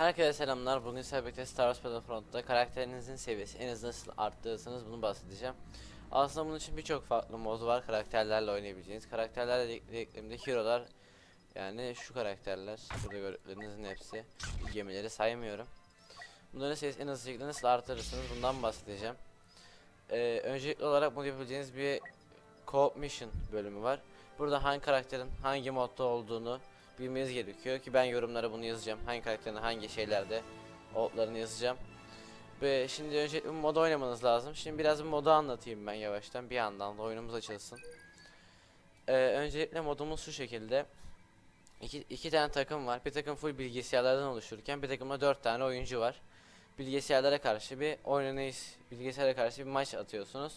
Herkese selamlar. Bugün sizlerle Star Wars Battlefront'ta karakterinizin seviyesi en az nasıl arttırırsınız bunu bahsedeceğim. Aslında bunun için birçok farklı mod var karakterlerle oynayabileceğiniz. Karakterlerle dediklerimde hero'lar yani şu karakterler. Burada gördüklerinizin hepsi. Gemileri saymıyorum. Bunların seviyesi en az şekilde nasıl artırırsınız bundan bahsedeceğim. Ee, öncelikli olarak bunu yapabileceğiniz bir Co-op Mission bölümü var. Burada hangi karakterin hangi modda olduğunu bilmeniz gerekiyor ki ben yorumlara bunu yazacağım. Hangi karakterin hangi şeylerde olduklarını yazacağım. Ve şimdi önce moda oynamanız lazım. Şimdi biraz bir modu anlatayım ben yavaştan bir yandan da oyunumuz açılsın. Ee, öncelikle modumuz şu şekilde. İki, iki tane takım var. Bir takım full bilgisayarlardan oluşurken bir takımda dört tane oyuncu var. Bilgisayarlara karşı bir oynanış, bilgisayara karşı bir maç atıyorsunuz.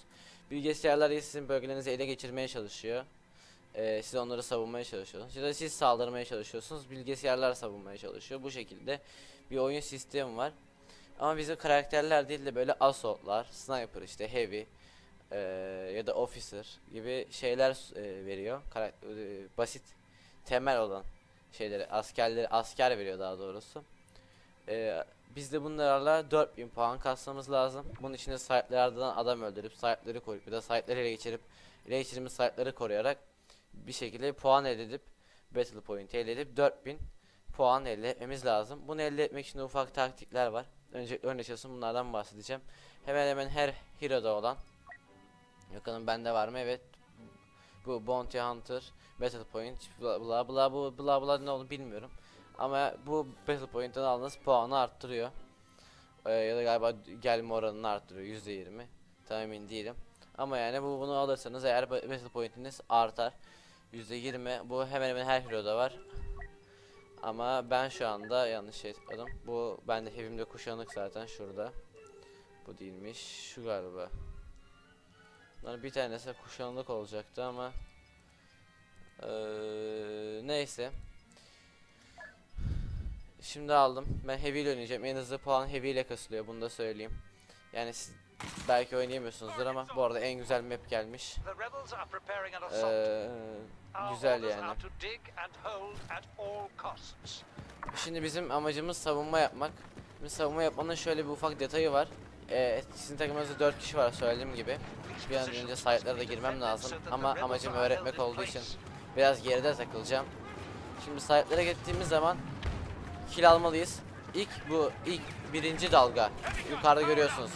Bilgisayarlar sizin bölgelerinizi ele geçirmeye çalışıyor. Ee, siz onları savunmaya çalışıyorsunuz. Ya da siz saldırmaya çalışıyorsunuz. Bilgisayarlar savunmaya çalışıyor. Bu şekilde bir oyun sistemi var. Ama bizim karakterler değil de böyle assaultlar, sniper işte heavy eee, ya da officer gibi şeyler eee, veriyor. Karak- eee, basit temel olan şeyleri askerleri asker veriyor daha doğrusu. Eee, biz de bunlarla 4000 puan kasmamız lazım. Bunun için de site'lerden adam öldürüp site'leri koruyup ya da site'leri ele geçirip ele geçirmiş site'leri koruyarak bir şekilde puan elde edip battle point elde edip 4000 puan elde etmemiz lazım. Bunu elde etmek için ufak taktikler var. Önce örnek çalışın bunlardan bahsedeceğim. Hemen hemen her hero'da olan Bakalım bende var mı? Evet. Bu Bounty Hunter, Battle Point, bla bla bla bu bla bla ne olduğunu bilmiyorum. Ama bu Battle Point'ten aldığınız puanı arttırıyor. Ee, ya da galiba gelme oranını arttırıyor %20. Tam emin değilim. Ama yani bu bunu alırsanız eğer ba- Battle Point'iniz artar. %20 bu hemen hemen her hero'da var. Ama ben şu anda yanlış şey tıkladım. Bu bende evimde kuşanık zaten şurada. Bu değilmiş. Şu galiba. Bunların bir tanesi kuşanlık olacaktı ama eee, neyse. Şimdi aldım. Ben heavy ile oynayacağım. En hızlı puan heavy ile kasılıyor. Bunu da söyleyeyim. Yani siz belki oynayamıyorsunuzdur ama bu arada en güzel map gelmiş. The güzel yani. Şimdi bizim amacımız savunma yapmak. Şimdi savunma yapmanın şöyle bir ufak detayı var. Ee, sizin takımınızda 4 kişi var söylediğim gibi. Bir an önce site'lara da girmem lazım ama amacım öğretmek olduğu için biraz geride takılacağım. Şimdi site'lara gittiğimiz zaman kill almalıyız. İlk bu ilk birinci dalga yukarıda görüyorsunuz.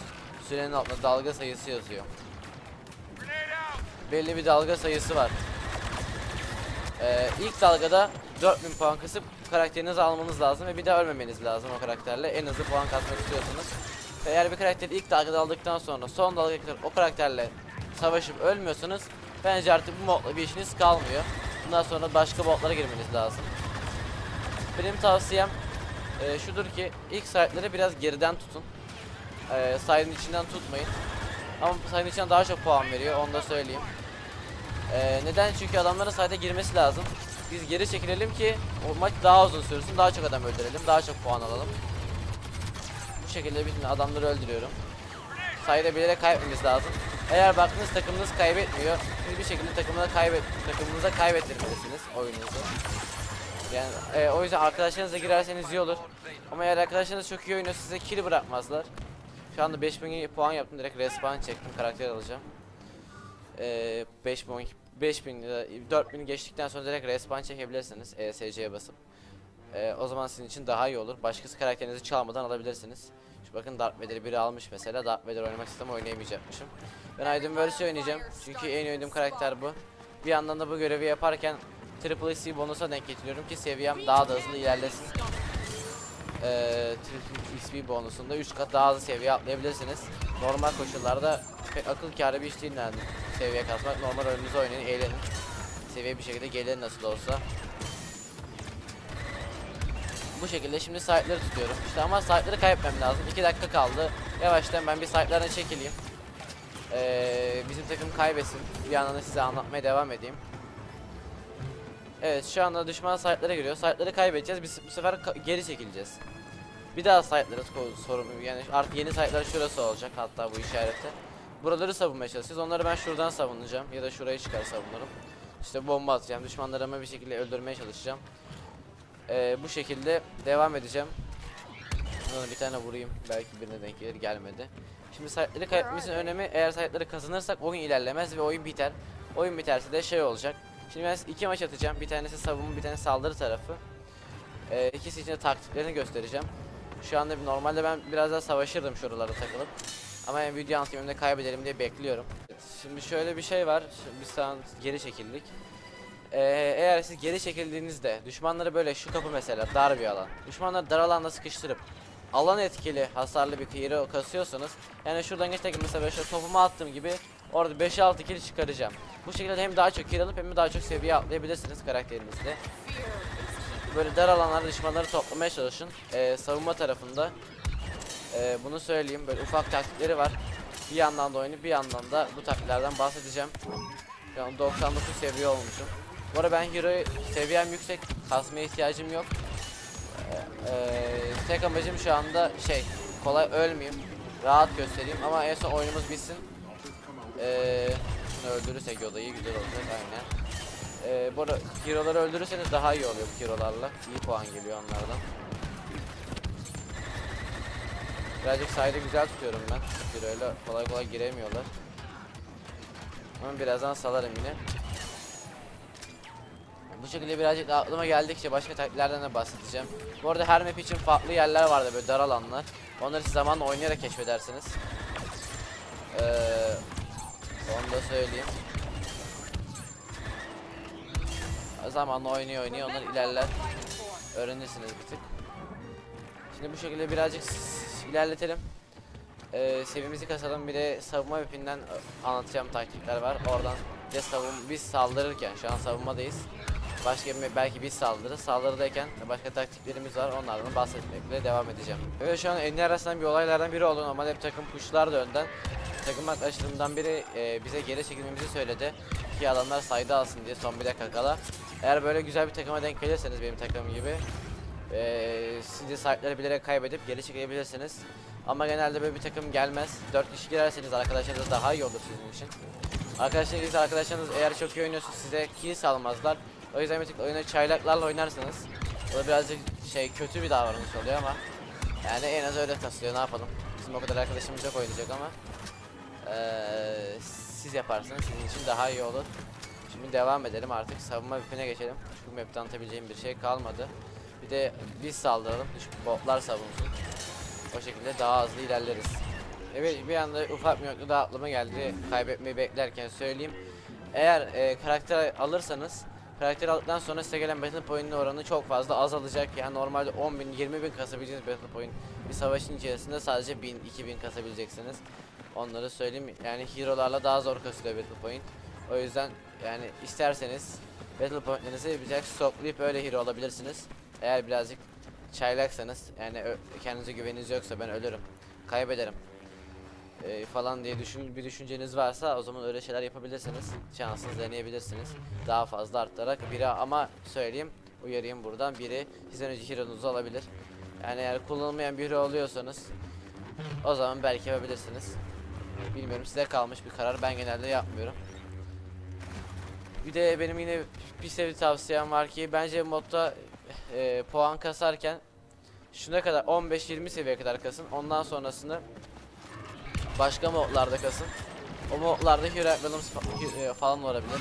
Sürenin altında dalga sayısı yazıyor. Belli bir dalga sayısı var. Ee, ilk dalgada 4000 puan kısıp karakterinizi almanız lazım ve bir daha ölmemeniz lazım o karakterle. En hızlı puan kasmak istiyorsanız. Eğer bir karakteri ilk dalgada aldıktan sonra son dalgaya kadar o karakterle savaşıp ölmüyorsanız bence artık bu modla bir işiniz kalmıyor. Bundan sonra başka modlara girmeniz lazım. Benim tavsiyem e, şudur ki ilk site'leri biraz geriden tutun. E, site'in içinden tutmayın. Ama site'in içinden daha çok puan veriyor onu da söyleyeyim. Ee, neden? Çünkü adamların sahada girmesi lazım. Biz geri çekilelim ki o maç daha uzun sürsün, daha çok adam öldürelim, daha çok puan alalım. Bu şekilde bütün adamları öldürüyorum. Sayıda bilerek kaybetmemiz lazım. Eğer baktınız takımınız kaybetmiyor, siz bir şekilde takımına kaybet takımınıza kaybettirmelisiniz oyununuzu. Yani e, o yüzden arkadaşlarınızla girerseniz iyi olur. Ama eğer arkadaşlarınız çok iyi oynuyor size kill bırakmazlar. Şu anda 5000 puan yaptım direkt respawn çektim karakter alacağım. Ee, 5000 5000 ya da 4000 geçtikten sonra direkt respawn çekebilirsiniz ESC'ye basıp. Ee, o zaman sizin için daha iyi olur. Başkası karakterinizi çalmadan alabilirsiniz. Şu bakın Darth Vader'ı biri almış mesela. Darth Vader oynamak istem oynayamayacakmışım. Ben Aydın Versi oynayacağım. Çünkü en oynadığım karakter bu. Bir yandan da bu görevi yaparken Triple XP bonusa denk getiriyorum ki seviyem daha da hızlı ilerlesin. Ee, Triple XP bonusunda 3 kat daha hızlı seviye atlayabilirsiniz. Normal koşullarda pek akıl kârı bir iş değil yani seviye kasmak. Normal oyununuzu oynayın, eğlenin. Seviye bir şekilde gelir nasıl olsa. Bu şekilde şimdi site'leri tutuyorum. İşte ama site'leri kaybetmem lazım. 2 dakika kaldı. Yavaştan ben bir site'lerden çekileyim. Ee, bizim takım kaybetsin. Bir yandan da size anlatmaya devam edeyim. Evet şu anda düşman site'lere giriyor. Site'leri kaybedeceğiz. Biz bu sefer geri çekileceğiz. Bir daha ko- sorun yani artık yeni site'lar şurası olacak hatta bu işareti. Buraları savunmaya çalışacağız. Onları ben şuradan savunacağım ya da şurayı çıkar savunurum. İşte bomba atacağım. Düşmanlarımı bir şekilde öldürmeye çalışacağım. Ee, bu şekilde devam edeceğim. Şuna bir tane vurayım. Belki birine denk gelir gelmedi. Şimdi sahipleri kaybetmemizin önemi eğer sahipleri kazanırsak oyun ilerlemez ve oyun biter. Oyun biterse de şey olacak. Şimdi ben iki maç atacağım. Bir tanesi savunma bir tanesi saldırı tarafı. Ee, ikisi için de taktiklerini göstereceğim. Şu anda normalde ben biraz daha savaşırdım şuralara takılıp. Ama yani video anlatayım önümde kaybedelim diye bekliyorum. Şimdi şöyle bir şey var. Şimdi biz tam geri çekildik. Ee, eğer siz geri çekildiğinizde düşmanları böyle şu kapı mesela dar bir alan. Düşmanları dar alanda sıkıştırıp alan etkili hasarlı bir kıyırı kasıyorsanız yani şuradan geçerken mesela böyle şöyle topumu attığım gibi orada 5-6 kill çıkaracağım. Bu şekilde hem daha çok kill alıp hem de daha çok seviye atlayabilirsiniz karakterinizde. Böyle dar alanlarda düşmanları toplamaya çalışın. Ee, savunma tarafında ee, bunu söyleyeyim böyle ufak taktikleri var. Bir yandan da oyunu bir yandan da bu taktiklerden bahsedeceğim. Şu an 99 seviye olmuşum. Bu arada ben hero seviyem yüksek. Kasmaya ihtiyacım yok. Ee, ee, tek amacım şu anda şey kolay ölmeyeyim. Rahat göstereyim ama en son oyunumuz bitsin. Ee, şunu öldürürsek odayı güzel olacak aynen. Ee, bu arada hero'ları öldürürseniz daha iyi oluyor bu hero'larla. İyi puan geliyor onlardan. Birazcık sayede güzel tutuyorum ben. Hero'yla kolay kolay giremiyorlar. Ama birazdan salarım yine. Bu şekilde birazcık daha aklıma geldikçe başka taktiklerden de bahsedeceğim. Bu arada her map için farklı yerler vardı böyle dar alanlar. Onları siz zamanla oynayarak keşfedersiniz. Ee, onu da söyleyeyim. Zamanla oynuyor oynuyor onlar ilerler. Öğrenirsiniz bir tık. Şimdi bu şekilde birazcık ilerletelim. Ee, seviyemizi kasalım bir de savunma mapinden ö- anlatacağım taktikler var. Oradan de savun biz saldırırken şu an savunmadayız. Başka bir belki biz saldırırız. Saldırıdayken başka taktiklerimiz var. Onlardan bahsetmekle devam edeceğim. Evet şu an enli arasından bir olaylardan biri oldu. Normalde bir takım pushlar da önden. Takım arkadaşlarımdan biri e, bize geri çekilmemizi söyledi. Ki adamlar sayda alsın diye son bir dakika kala. Eğer böyle güzel bir takıma denk gelirseniz benim takımım gibi ee, siz de sahipleri bilerek kaybedip geri çekebilirsiniz. Ama genelde böyle bir takım gelmez. 4 kişi girerseniz arkadaşlarınız daha iyi olur sizin için. Arkadaşlarınız arkadaşlarınız eğer çok iyi oynuyorsa size kill salmazlar. O yüzden bir tık oyunu çaylaklarla oynarsanız o da birazcık şey kötü bir davranış oluyor ama yani en az öyle tasılıyor ne yapalım. Bizim o kadar arkadaşımız yok oynayacak ama ee, siz yaparsanız sizin için daha iyi olur. Şimdi devam edelim artık savunma mapine geçelim. Çünkü map'te anlatabileceğim bir şey kalmadı. Bir de biz saldıralım. Botlar savunsun. O şekilde daha hızlı ilerleriz. Evet bir anda ufak bir nokta daha aklıma geldi. Kaybetmeyi beklerken söyleyeyim. Eğer e, karakter alırsanız karakter aldıktan sonra size gelen battle point'in oranı çok fazla azalacak. Yani normalde 10 bin 20 bin kasabileceğiniz battle point bir savaşın içerisinde sadece 1000 2000 kasabileceksiniz. Onları söyleyeyim. Yani hero'larla daha zor kasılıyor battle point. O yüzden yani isterseniz battle point'lerinizi birazcık stoklayıp öyle hero alabilirsiniz. Eğer birazcık çaylaksanız yani kendinize güveniniz yoksa ben ölürüm. Kaybederim. Ee, falan diye düşün bir düşünceniz varsa o zaman öyle şeyler yapabilirsiniz. Şansınızı deneyebilirsiniz. Daha fazla arttırarak biri ama söyleyeyim uyarayım buradan biri sizden önce hero'nuzu alabilir. Yani eğer kullanılmayan bir hero oluyorsanız o zaman belki yapabilirsiniz. Bilmiyorum size kalmış bir karar ben genelde yapmıyorum. Bir de benim yine bir sevi tavsiyem var ki bence modda e, puan kasarken şuna kadar 15-20 seviye kadar kasın. Ondan sonrasını başka modlarda kasın. O modlarda Hero Williams fa- e, falan olabilir.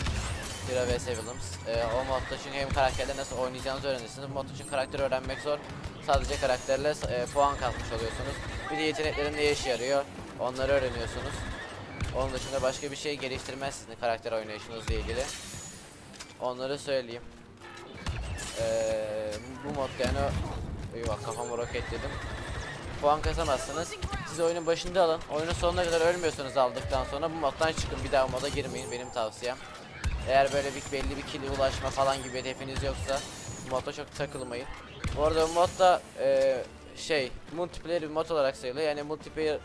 Hero vs Williams. E, o modda çünkü hem karakterle nasıl oynayacağınızı öğrenirsiniz. Modda çünkü karakter öğrenmek zor. Sadece karakterle e, puan kasmış oluyorsunuz. Bir de yeteneklerin ne işe yarıyor. Onları öğreniyorsunuz. Onun dışında başka bir şey geliştirmez sizin karakter oynayışınızla ilgili. Onları söyleyeyim. Ee, bu mod yani Eyvah kafamı roketledim. Puan kasamazsınız. Siz oyunun başında alın. Oyunun sonuna kadar ölmüyorsanız aldıktan sonra bu moddan çıkın. Bir daha moda girmeyin benim tavsiyem. Eğer böyle bir belli bir kili ulaşma falan gibi hedefiniz yoksa bu modda çok takılmayın. Bu arada bu mod da e, şey multiplayer bir mod olarak sayılıyor. Yani multiplayer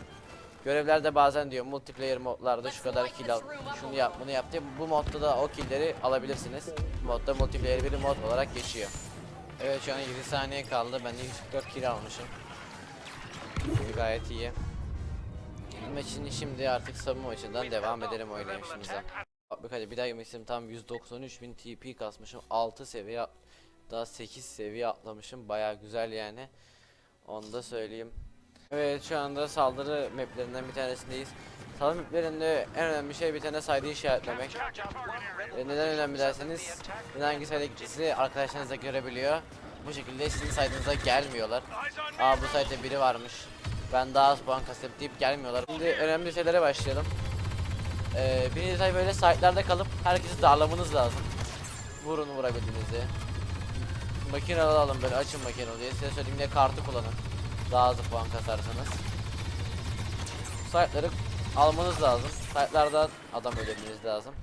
görevlerde bazen diyor multiplayer modlarda şu kadar kill al, şunu yap, bunu yap diye. Bu modda da o killleri alabilirsiniz. Modda multiplayer bir mod olarak geçiyor. Evet şu an 7 saniye kaldı. Ben de 144 kill almışım. Bu gayet iyi. Maçın şimdi artık savunma maçından devam edelim oynayışımıza. Bak hadi bir daha yemek istedim. Tam 193.000 TP kasmışım. 6 seviye daha 8 seviye atlamışım. Baya güzel yani. Onu da söyleyeyim. Evet şu anda saldırı maplerinden bir tanesindeyiz. Saldırı maplerinde en önemli şey bir tane saydı işaretlemek. E, neden önemli derseniz neden hangi sayıda gittiğinizi arkadaşlarınız da görebiliyor. Bu şekilde sizin saydığınıza gelmiyorlar. Aa bu sayıda biri varmış. Ben daha az puan kasıp deyip gelmiyorlar. Şimdi önemli şeylere başlayalım. Ee, birinci detay böyle site'larda kalıp herkesi darlamanız lazım. Vurun vurabildiğinizi. Makine alalım böyle açın makine diye. Size söyleyeyim de kartı kullanın. Daha az puan kasarsanız. Site'ları almanız lazım. Site'lardan adam öldürmeniz lazım.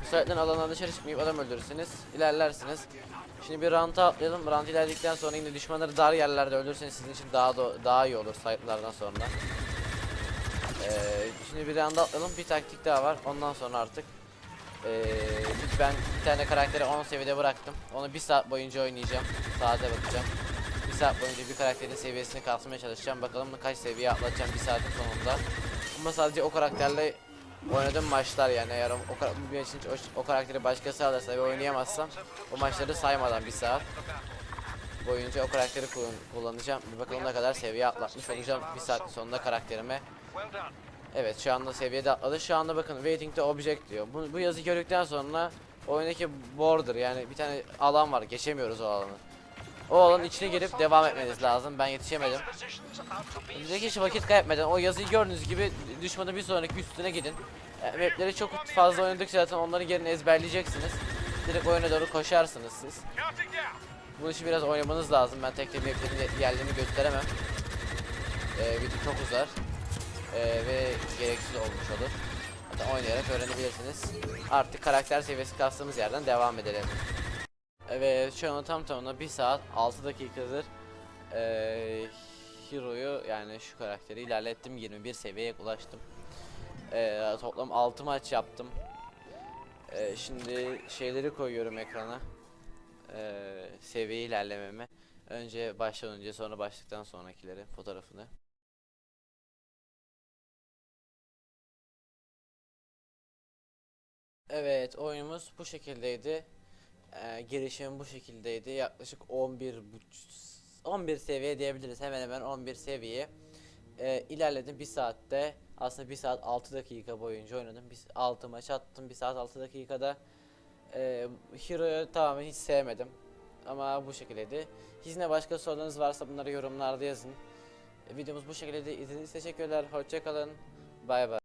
Bu site'den alandan dışarı çıkmayıp adam öldürürsünüz. ilerlersiniz. Şimdi bir ranta atlayalım. Rant ilerledikten sonra yine düşmanları dar yerlerde öldürürseniz sizin için daha da, daha iyi olur site'lardan sonra. Ee, şimdi bir anda atlayalım. Bir taktik daha var. Ondan sonra artık ee, ben bir tane karakteri 10 seviyede bıraktım. Onu bir saat boyunca oynayacağım. Saate bakacağım. Saat boyunca bir karakterin seviyesini kasmaya çalışacağım. Bakalım kaç seviye atlatacağım bir saatin sonunda. Ama sadece o karakterle oynadığım maçlar yani eğer o, o, için o, karakteri başkası alırsa ve oynayamazsam o maçları saymadan bir saat boyunca o karakteri kullan- kullanacağım. Bir bakalım ne kadar seviye atlatmış olacağım bir saatin sonunda karakterime. Evet şu anda seviyede atladı. Şu anda bakın waiting object diyor. Bu, bu yazıyı gördükten sonra oyundaki border yani bir tane alan var. Geçemiyoruz o alanı. O alanın içine girip devam etmeniz lazım. Ben yetişemedim. Bize hiç vakit kaybetmeden o yazıyı gördüğünüz gibi düşmanın bir sonraki üstüne gidin. Yani mapleri çok fazla oynadıkça zaten onların yerini ezberleyeceksiniz. Direkt oyuna doğru koşarsınız siz. Bunun için biraz oynamanız lazım. Ben tek tek maplerin yerlerini gösteremem. Ee, video çok uzar. Ee, ve gereksiz olmuş olur. Zaten oynayarak öğrenebilirsiniz. Artık karakter seviyesi kastığımız yerden devam edelim. Evet şu an tam tamına 1 saat 6 dakikadır ee, Hero'yu yani şu karakteri ilerlettim 21 seviyeye ulaştım. Ee, toplam 6 maç yaptım. Ee, şimdi şeyleri koyuyorum ekrana eee seviye ilerlememi. Önce baştan önce sonra başlıktan sonrakileri fotoğrafını. Evet oyunumuz bu şekildeydi. Eee girişim bu şekildeydi. Yaklaşık 11 buç- 11 seviye diyebiliriz. Hemen hemen 11 seviye. Eee ilerledim bir saatte. Aslında 1 saat 6 dakika boyunca oynadım. Biz 6 maç attım 1 saat 6 dakikada. Eee Hero'yu tamamen hiç sevmedim. Ama bu şekildeydi. Sizin başka sorularınız varsa bunları yorumlarda yazın. E, Videomuz bu şekildeydi. İzlediğiniz için teşekkürler. Hoşçakalın. Bay bay.